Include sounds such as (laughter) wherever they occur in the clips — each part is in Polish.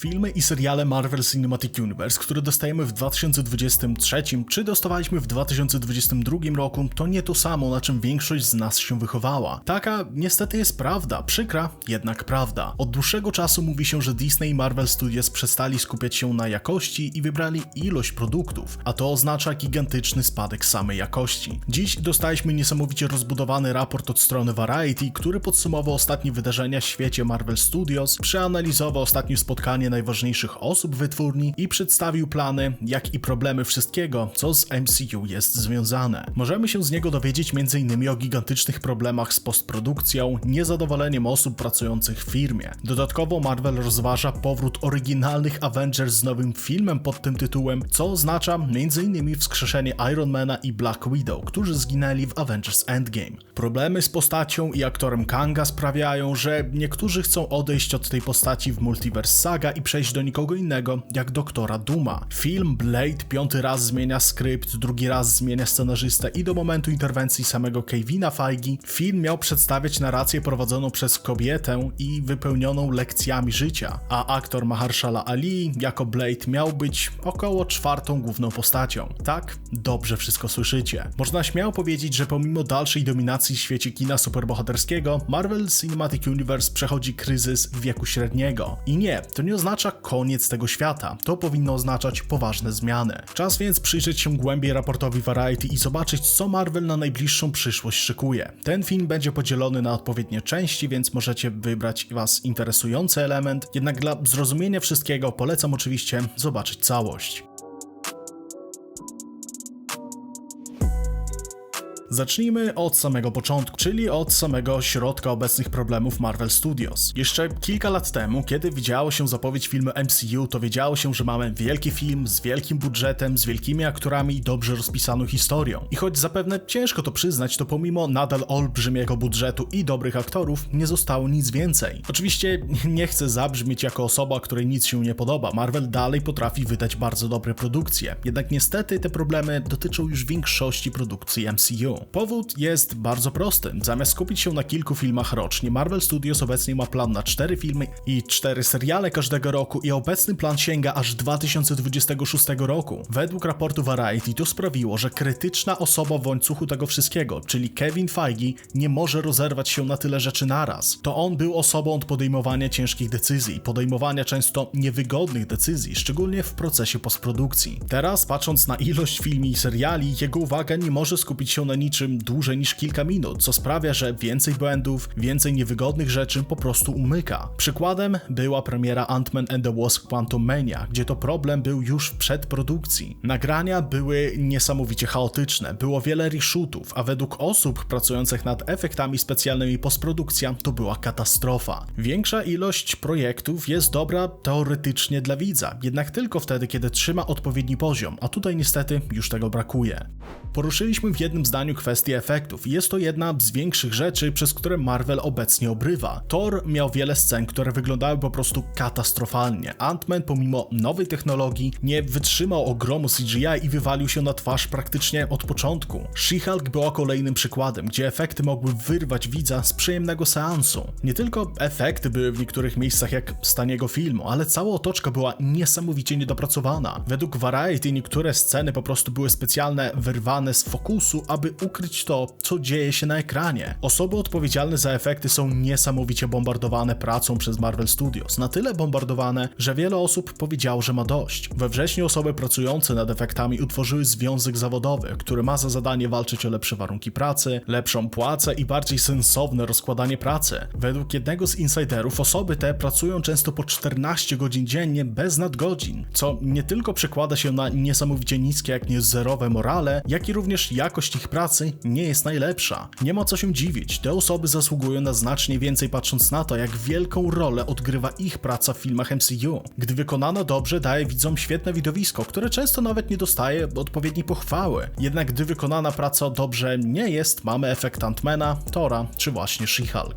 Filmy i seriale Marvel Cinematic Universe, które dostajemy w 2023 czy dostawaliśmy w 2022 roku, to nie to samo, na czym większość z nas się wychowała. Taka niestety jest prawda, przykra, jednak prawda. Od dłuższego czasu mówi się, że Disney i Marvel Studios przestali skupiać się na jakości i wybrali ilość produktów, a to oznacza gigantyczny spadek samej jakości. Dziś dostaliśmy niesamowicie rozbudowany raport od strony Variety, który podsumował ostatnie wydarzenia w świecie Marvel Studios, przeanalizował ostatnie spotkanie najważniejszych osób wytwórni i przedstawił plany, jak i problemy wszystkiego, co z MCU jest związane. Możemy się z niego dowiedzieć m.in. o gigantycznych problemach z postprodukcją, niezadowoleniem osób pracujących w firmie. Dodatkowo Marvel rozważa powrót oryginalnych Avengers z nowym filmem pod tym tytułem, co oznacza m.in. wskrzeszenie Ironmana i Black Widow, którzy zginęli w Avengers Endgame. Problemy z postacią i aktorem Kanga sprawiają, że niektórzy chcą odejść od tej postaci w Multiverse Saga i przejść do nikogo innego, jak doktora Duma. Film Blade piąty raz zmienia skrypt, drugi raz zmienia scenarzystę i do momentu interwencji samego Kevina Feige film miał przedstawiać narrację prowadzoną przez kobietę i wypełnioną lekcjami życia, a aktor Mahershala Ali jako Blade miał być około czwartą główną postacią. Tak, dobrze wszystko słyszycie. Można śmiało powiedzieć, że pomimo dalszej dominacji w świecie kina superbohaterskiego, Marvel Cinematic Universe przechodzi kryzys wieku średniego. I nie, to nie oznacza koniec tego świata, to powinno oznaczać poważne zmiany. Czas więc przyjrzeć się głębiej raportowi Variety i zobaczyć, co Marvel na najbliższą przyszłość szykuje. Ten film będzie podzielony na odpowiednie części, więc możecie wybrać Was interesujący element, jednak dla zrozumienia wszystkiego polecam oczywiście zobaczyć całość. Zacznijmy od samego początku, czyli od samego środka obecnych problemów Marvel Studios. Jeszcze kilka lat temu, kiedy widziało się zapowiedź filmu MCU, to wiedziało się, że mamy wielki film z wielkim budżetem, z wielkimi aktorami i dobrze rozpisaną historią. I choć zapewne ciężko to przyznać, to pomimo nadal olbrzymiego budżetu i dobrych aktorów, nie zostało nic więcej. Oczywiście nie chcę zabrzmieć jako osoba, której nic się nie podoba. Marvel dalej potrafi wydać bardzo dobre produkcje. Jednak niestety te problemy dotyczą już większości produkcji MCU. Powód jest bardzo prosty. Zamiast skupić się na kilku filmach rocznie, Marvel Studios obecnie ma plan na cztery filmy i cztery seriale każdego roku i obecny plan sięga aż 2026 roku. Według raportu Variety to sprawiło, że krytyczna osoba w łańcuchu tego wszystkiego, czyli Kevin Feige, nie może rozerwać się na tyle rzeczy naraz. To on był osobą od podejmowania ciężkich decyzji, podejmowania często niewygodnych decyzji, szczególnie w procesie postprodukcji. Teraz, patrząc na ilość filmów i seriali, jego uwaga nie może skupić się na niczym dłużej niż kilka minut, co sprawia, że więcej błędów, więcej niewygodnych rzeczy po prostu umyka. Przykładem była premiera Ant-Man and the Wasp Quantumania, gdzie to problem był już w przedprodukcji. Nagrania były niesamowicie chaotyczne, było wiele reshootów, a według osób pracujących nad efektami specjalnymi postprodukcja to była katastrofa. Większa ilość projektów jest dobra teoretycznie dla widza, jednak tylko wtedy, kiedy trzyma odpowiedni poziom, a tutaj niestety już tego brakuje. Poruszyliśmy w jednym zdaniu kwestię efektów jest to jedna z większych rzeczy, przez które Marvel obecnie obrywa. Thor miał wiele scen, które wyglądały po prostu katastrofalnie. Ant-Man pomimo nowej technologii nie wytrzymał ogromu CGI i wywalił się na twarz praktycznie od początku. She-Hulk była kolejnym przykładem, gdzie efekty mogły wyrwać widza z przyjemnego seansu. Nie tylko efekty były w niektórych miejscach jak z taniego filmu, ale cała otoczka była niesamowicie niedopracowana. Według Variety niektóre sceny po prostu były specjalne, wyrwane z fokusu, aby ukryć to, co dzieje się na ekranie. Osoby odpowiedzialne za efekty są niesamowicie bombardowane pracą przez Marvel Studios. Na tyle bombardowane, że wiele osób powiedziało, że ma dość. We wrześniu osoby pracujące nad efektami utworzyły związek zawodowy, który ma za zadanie walczyć o lepsze warunki pracy, lepszą płacę i bardziej sensowne rozkładanie pracy. Według jednego z insiderów osoby te pracują często po 14 godzin dziennie bez nadgodzin, co nie tylko przekłada się na niesamowicie niskie, jak nie zerowe morale, jak i również jakość ich pracy nie jest najlepsza. Nie ma co się dziwić, te osoby zasługują na znacznie więcej patrząc na to, jak wielką rolę odgrywa ich praca w filmach MCU. Gdy wykonana dobrze, daje widzom świetne widowisko, które często nawet nie dostaje odpowiedniej pochwały. Jednak gdy wykonana praca dobrze nie jest, mamy efekt Antmana, Tora czy właśnie She-Hulk.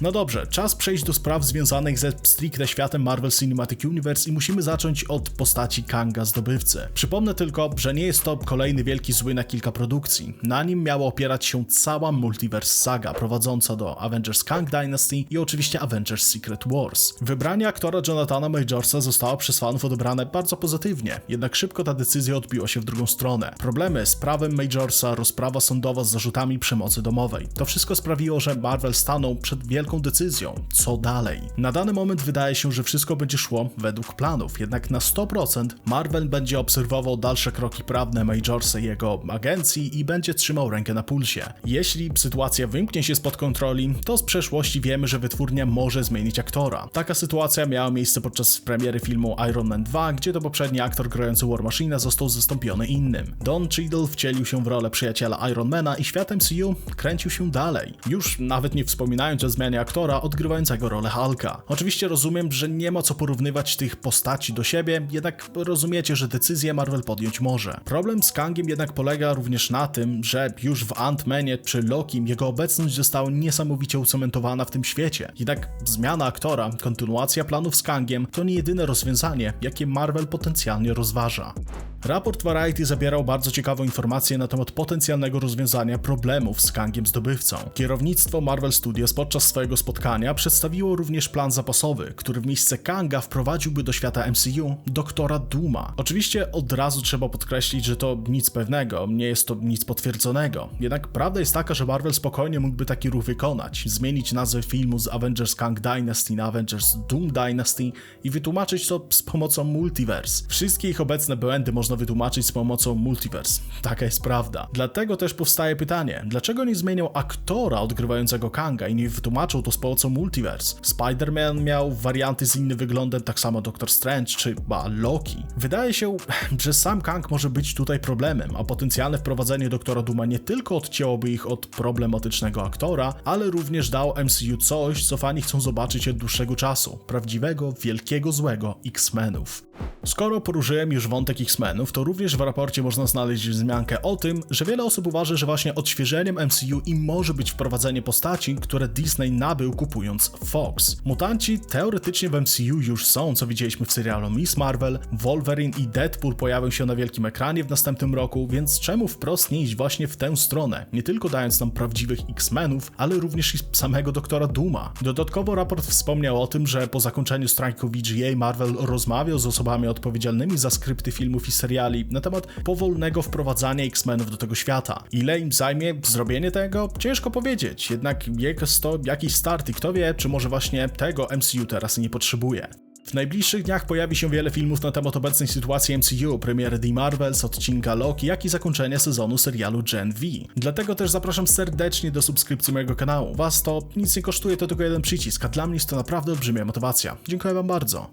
No dobrze, czas przejść do spraw związanych ze stricte światem Marvel Cinematic Universe i musimy zacząć od postaci Kanga Zdobywcy. Przypomnę tylko, że nie jest to kolejny wielki zły na kilka produkcji. Na nim miała opierać się cała multiverse saga prowadząca do Avengers Kang Dynasty i oczywiście Avengers Secret Wars. Wybranie aktora Jonathana Majorsa zostało przez fanów odebrane bardzo pozytywnie, jednak szybko ta decyzja odbiła się w drugą stronę. Problemy z prawem Majorsa, rozprawa sądowa z zarzutami przemocy domowej. To wszystko sprawiło, że Marvel stanął przed wielką decyzją. Co dalej? Na dany moment wydaje się, że wszystko będzie szło według planów, jednak na 100% Marvel będzie obserwował dalsze kroki prawne Majorsa i jego agencji i będzie trzymał rękę na pulsie. Jeśli sytuacja wymknie się spod kontroli, to z przeszłości wiemy, że wytwórnia może zmienić aktora. Taka sytuacja miała miejsce podczas premiery filmu Iron Man 2, gdzie to poprzedni aktor grający War Machine został zastąpiony innym. Don Cheadle wcielił się w rolę przyjaciela Ironmana i świat MCU kręcił się dalej. Już nawet nie wspominając o zmianie aktora odgrywającego rolę Hulka. Oczywiście rozumiem, że nie ma co porównywać tych postaci do siebie, jednak rozumiecie, że decyzję Marvel podjąć może. Problem z Kangiem jednak polega również na tym, że już w Ant-Manie czy Lokim jego obecność została niesamowicie ucementowana w tym świecie. Jednak zmiana aktora, kontynuacja planów z Kangiem to nie jedyne rozwiązanie, jakie Marvel potencjalnie rozważa. Raport Variety zawierał bardzo ciekawą informację na temat potencjalnego rozwiązania problemów z Kangiem zdobywcą. Kierownictwo Marvel Studios podczas swojego spotkania przedstawiło również plan zapasowy, który w miejsce Kanga wprowadziłby do świata MCU doktora Duma. Oczywiście od razu trzeba podkreślić, że to nic pewnego, nie jest to nic potwierdzonego. Jednak prawda jest taka, że Marvel spokojnie mógłby taki ruch wykonać, zmienić nazwę filmu z Avengers Kang Dynasty na Avengers Doom Dynasty i wytłumaczyć to z pomocą multiverse. Wszystkie ich obecne błędy można wytłumaczyć z pomocą multiverse. Taka jest prawda. Dlatego też powstaje pytanie, dlaczego nie zmienią aktora odgrywającego Kanga i nie wytłumaczą to z pomocą multiverse? Spider-Man miał warianty z innym wyglądem, tak samo Doctor Strange czy ba, Loki. Wydaje się, (laughs) że sam Kang może być tutaj problemem, a potencjalne wprowadzenie Doktora Duma nie tylko odcięłoby ich od problematycznego aktora, ale również dał MCU coś, co fani chcą zobaczyć od dłuższego czasu. Prawdziwego, wielkiego złego X-Menów. Skoro poruszyłem już wątek X-Menów, to również w raporcie można znaleźć wzmiankę o tym, że wiele osób uważa, że właśnie odświeżeniem MCU i może być wprowadzenie postaci, które Disney nabył kupując Fox. Mutanci teoretycznie w MCU już są, co widzieliśmy w serialu Miss Marvel, Wolverine i Deadpool pojawią się na wielkim ekranie w następnym roku, więc czemu wprost nie iść właśnie w tę stronę, nie tylko dając nam prawdziwych X-Menów, ale również i samego doktora Duma. Dodatkowo raport wspomniał o tym, że po zakończeniu strajku VGA Marvel rozmawiał z osobami odpowiedzialnymi za skrypty filmów i na temat powolnego wprowadzania X-Menów do tego świata. Ile im zajmie zrobienie tego? Ciężko powiedzieć, jednak jest to jakiś start i kto wie, czy może właśnie tego MCU teraz nie potrzebuje. W najbliższych dniach pojawi się wiele filmów na temat obecnej sytuacji MCU, premiery The Marvels, odcinka Loki, jak i zakończenia sezonu serialu Gen V. Dlatego też zapraszam serdecznie do subskrypcji mojego kanału. Was to nic nie kosztuje, to tylko jeden przycisk, a dla mnie jest to naprawdę olbrzymia motywacja. Dziękuję wam bardzo.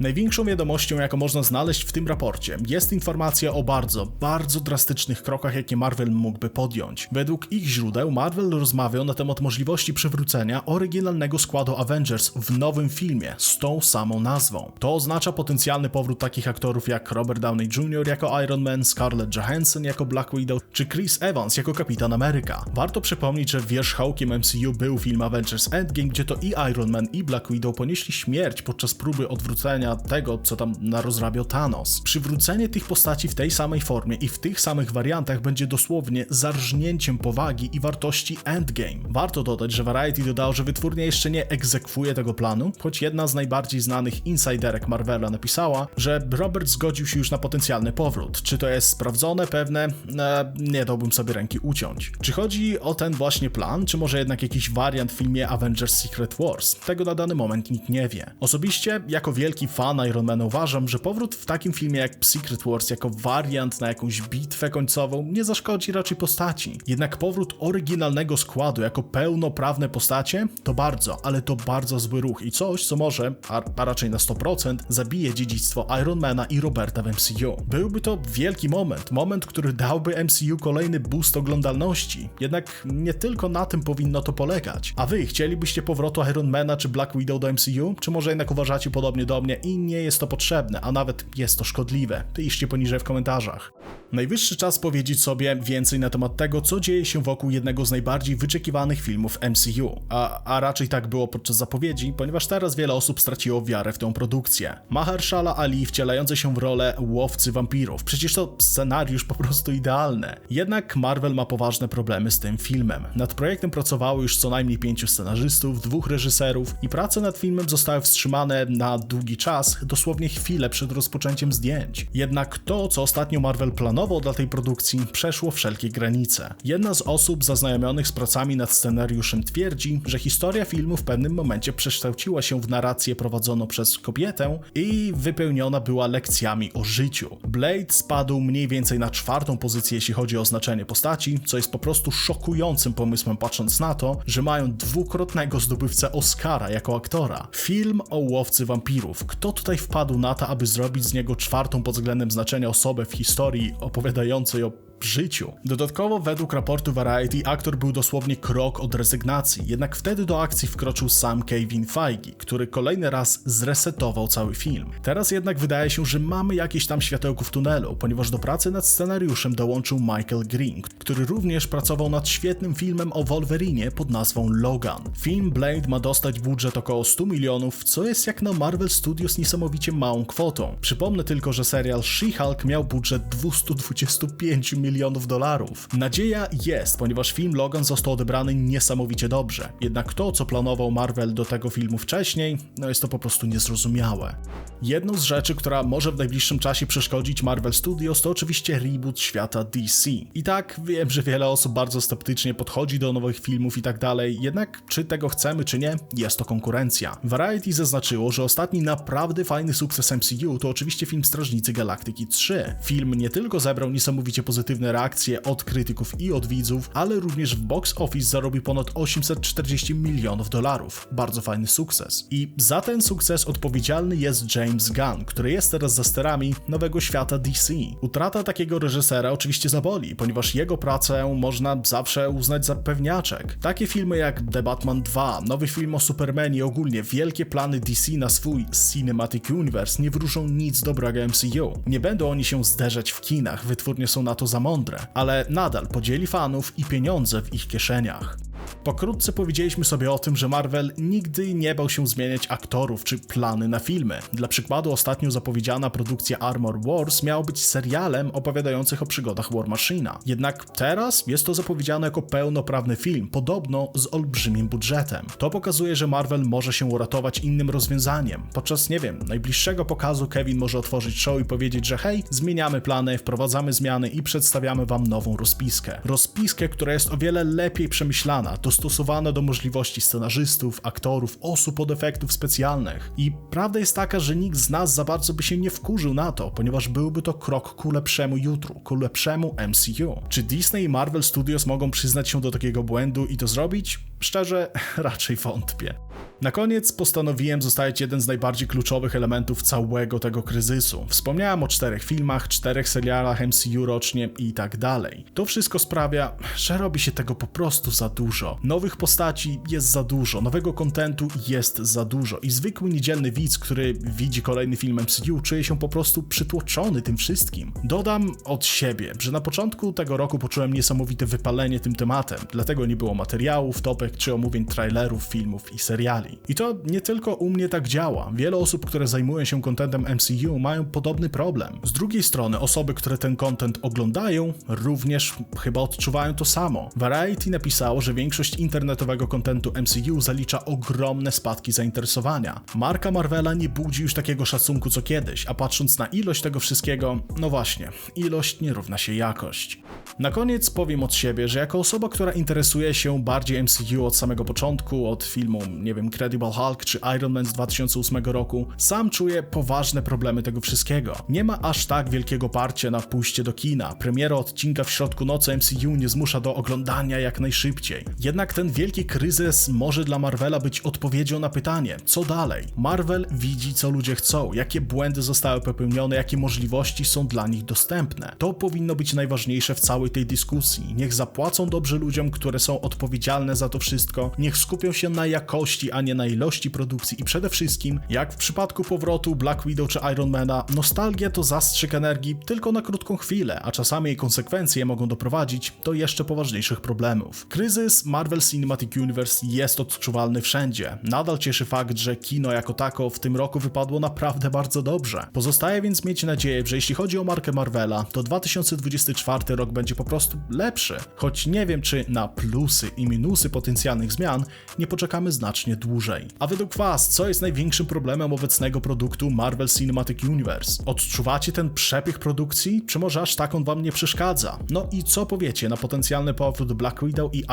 Największą wiadomością, jaką można znaleźć w tym raporcie, jest informacja o bardzo, bardzo drastycznych krokach, jakie Marvel mógłby podjąć. Według ich źródeł Marvel rozmawiał na temat możliwości przywrócenia oryginalnego składu Avengers w nowym filmie z tą samą nazwą. To oznacza potencjalny powrót takich aktorów jak Robert Downey Jr. jako Iron Man, Scarlett Johansson jako Black Widow, czy Chris Evans jako Kapitan Ameryka. Warto przypomnieć, że wierzchołkiem MCU był film Avengers Endgame, gdzie to i Iron Man i Black Widow ponieśli śmierć podczas próby odwrócenia tego, co tam narozrabiał Thanos. Przywrócenie tych postaci w tej samej formie i w tych samych wariantach będzie dosłownie zarżnięciem powagi i wartości Endgame. Warto dodać, że Variety dodało, że wytwórnia jeszcze nie egzekwuje tego planu, choć jedna z najbardziej znanych insiderek Marvela napisała, że Robert zgodził się już na potencjalny powrót. Czy to jest sprawdzone, pewne? E, nie dałbym sobie ręki uciąć. Czy chodzi o ten właśnie plan, czy może jednak jakiś wariant w filmie Avengers Secret Wars? Tego na dany moment nikt nie wie. Osobiście, jako wielki fan Ironmana uważam, że powrót w takim filmie jak Secret Wars jako wariant na jakąś bitwę końcową nie zaszkodzi raczej postaci. Jednak powrót oryginalnego składu jako pełnoprawne postacie to bardzo, ale to bardzo zły ruch i coś, co może, a, a raczej na 100%, zabije dziedzictwo Ironmana i Roberta w MCU. Byłby to wielki moment, moment, który dałby MCU kolejny boost oglądalności. Jednak nie tylko na tym powinno to polegać. A wy chcielibyście powrotu Ironmana czy Black Widow do MCU? Czy może jednak uważacie podobnie do mnie i nie jest to potrzebne, a nawet jest to szkodliwe. Piszcie poniżej w komentarzach. Najwyższy czas powiedzieć sobie więcej na temat tego, co dzieje się wokół jednego z najbardziej wyczekiwanych filmów MCU, a, a raczej tak było podczas zapowiedzi, ponieważ teraz wiele osób straciło wiarę w tą produkcję. Mahershala Ali wcielający się w rolę łowcy wampirów. Przecież to scenariusz po prostu idealny. Jednak Marvel ma poważne problemy z tym filmem. Nad projektem pracowało już co najmniej pięciu scenarzystów, dwóch reżyserów i prace nad filmem zostały wstrzymane na długi czas, dosłownie chwilę przed rozpoczęciem zdjęć. Jednak to, co ostatnio Marvel planował dla tej produkcji, przeszło wszelkie granice. Jedna z osób zaznajomionych z pracami nad scenariuszem twierdzi, że historia filmu w pewnym momencie przekształciła się w narrację prowadzoną przez kobietę i wypełniona była lekcjami o życiu. Blade spadł mniej więcej na czwartą pozycję, jeśli chodzi o znaczenie postaci, co jest po prostu szokującym pomysłem patrząc na to, że mają dwukrotnego zdobywcę Oscara jako aktora. Film o łowcy wampirów. Kto tutaj wpadł na to, aby zrobić z niego czwartą pod względem znaczenia osobę w historii opowiadającej o życiu. Dodatkowo, według raportu Variety, aktor był dosłownie krok od rezygnacji, jednak wtedy do akcji wkroczył sam Kevin Feige, który kolejny raz zresetował cały film. Teraz jednak wydaje się, że mamy jakieś tam światełko w tunelu, ponieważ do pracy nad scenariuszem dołączył Michael Green, który również pracował nad świetnym filmem o Wolverine pod nazwą Logan. Film Blade ma dostać budżet około 100 milionów, co jest jak na Marvel Studios niesamowicie małą kwotą. Przypomnę tylko, że serial She-Hulk miał budżet 225 milionów milionów dolarów. Nadzieja jest, ponieważ film Logan został odebrany niesamowicie dobrze. Jednak to, co planował Marvel do tego filmu wcześniej, no jest to po prostu niezrozumiałe. Jedną z rzeczy, która może w najbliższym czasie przeszkodzić Marvel Studios, to oczywiście reboot świata DC. I tak, wiem, że wiele osób bardzo sceptycznie podchodzi do nowych filmów i tak dalej, jednak czy tego chcemy, czy nie, jest to konkurencja. Variety zaznaczyło, że ostatni naprawdę fajny sukces MCU to oczywiście film Strażnicy Galaktyki 3. Film nie tylko zebrał niesamowicie pozytywne pozytywne reakcje od krytyków i od widzów, ale również w box office zarobił ponad 840 milionów dolarów. Bardzo fajny sukces. I za ten sukces odpowiedzialny jest James Gunn, który jest teraz za sterami nowego świata DC. Utrata takiego reżysera oczywiście zaboli, ponieważ jego pracę można zawsze uznać za pewniaczek. Takie filmy jak The Batman 2, nowy film o Supermanie, ogólnie wielkie plany DC na swój Cinematic Universe nie wróżą nic dobrego MCU. Nie będą oni się zderzać w kinach, wytwórnie są na to za mądre, ale nadal podzieli fanów i pieniądze w ich kieszeniach. Pokrótce powiedzieliśmy sobie o tym, że Marvel nigdy nie bał się zmieniać aktorów czy plany na filmy. Dla przykładu ostatnio zapowiedziana produkcja Armor Wars miała być serialem opowiadających o przygodach War Machina. Jednak teraz jest to zapowiedziane jako pełnoprawny film, podobno z olbrzymim budżetem. To pokazuje, że Marvel może się uratować innym rozwiązaniem. Podczas, nie wiem, najbliższego pokazu Kevin może otworzyć show i powiedzieć, że hej, zmieniamy plany, wprowadzamy zmiany i przedstawiamy wam nową rozpiskę. Rozpiskę, która jest o wiele lepiej przemyślana, dostosowane do możliwości scenarzystów, aktorów, osób od efektów specjalnych. I prawda jest taka, że nikt z nas za bardzo by się nie wkurzył na to, ponieważ byłby to krok ku lepszemu jutru, ku lepszemu MCU. Czy Disney i Marvel Studios mogą przyznać się do takiego błędu i to zrobić? Szczerze, (laughs) raczej wątpię. Na koniec postanowiłem zostawić jeden z najbardziej kluczowych elementów całego tego kryzysu. Wspomniałem o czterech filmach, czterech serialach MCU rocznie i tak dalej. To wszystko sprawia, że robi się tego po prostu za dużo. Nowych postaci jest za dużo, nowego kontentu jest za dużo i zwykły niedzielny widz, który widzi kolejny film MCU, czuje się po prostu przytłoczony tym wszystkim. Dodam od siebie, że na początku tego roku poczułem niesamowite wypalenie tym tematem, dlatego nie było materiałów, topek czy omówień trailerów, filmów i seriali. I to nie tylko u mnie tak działa. Wiele osób, które zajmują się kontentem MCU, mają podobny problem. Z drugiej strony, osoby, które ten kontent oglądają, również chyba odczuwają to samo. Variety napisało, że większość internetowego kontentu MCU zalicza ogromne spadki zainteresowania. Marka Marvela nie budzi już takiego szacunku co kiedyś, a patrząc na ilość tego wszystkiego, no właśnie, ilość nie równa się jakość. Na koniec powiem od siebie, że jako osoba, która interesuje się bardziej MCU od samego początku, od filmu, nie wiem, Incredible Hulk czy Iron Man z 2008 roku, sam czuję poważne problemy tego wszystkiego. Nie ma aż tak wielkiego parcia na pójście do kina. Premiera odcinka w środku nocy MCU nie zmusza do oglądania jak najszybciej. Jednak ten wielki kryzys może dla Marvela być odpowiedzią na pytanie, co dalej? Marvel widzi, co ludzie chcą, jakie błędy zostały popełnione, jakie możliwości są dla nich dostępne. To powinno być najważniejsze w całej tej dyskusji. Niech zapłacą dobrze ludziom, które są odpowiedzialne za to wszystko, niech skupią się na jakości, a nie na ilości produkcji i przede wszystkim, jak w przypadku powrotu Black Widow czy Ironmana, nostalgia to zastrzyk energii tylko na krótką chwilę, a czasami jej konsekwencje mogą doprowadzić do jeszcze poważniejszych problemów. Kryzys Marvel Cinematic Universe jest odczuwalny wszędzie. Nadal cieszy fakt, że kino jako tako w tym roku wypadło naprawdę bardzo dobrze. Pozostaje więc mieć nadzieję, że jeśli chodzi o markę Marvela, to 2024 rok będzie po prostu lepszy. Choć nie wiem, czy na plusy i minusy potencjalnych zmian nie poczekamy znacznie dłużej. A według Was, co jest największym problemem obecnego produktu Marvel Cinematic Universe? Odczuwacie ten przepych produkcji, czy może aż tak on Wam nie przeszkadza? No i co powiecie na potencjalny powrót Black Widow i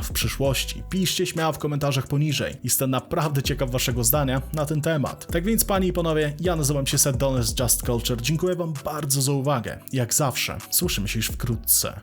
W przyszłości? Piszcie śmiało w komentarzach poniżej. Jestem naprawdę ciekaw Waszego zdania na ten temat. Tak więc, Panie i Panowie, ja nazywam się Seth Donner z Just Culture. Dziękuję Wam bardzo za uwagę. Jak zawsze, słyszymy się już wkrótce.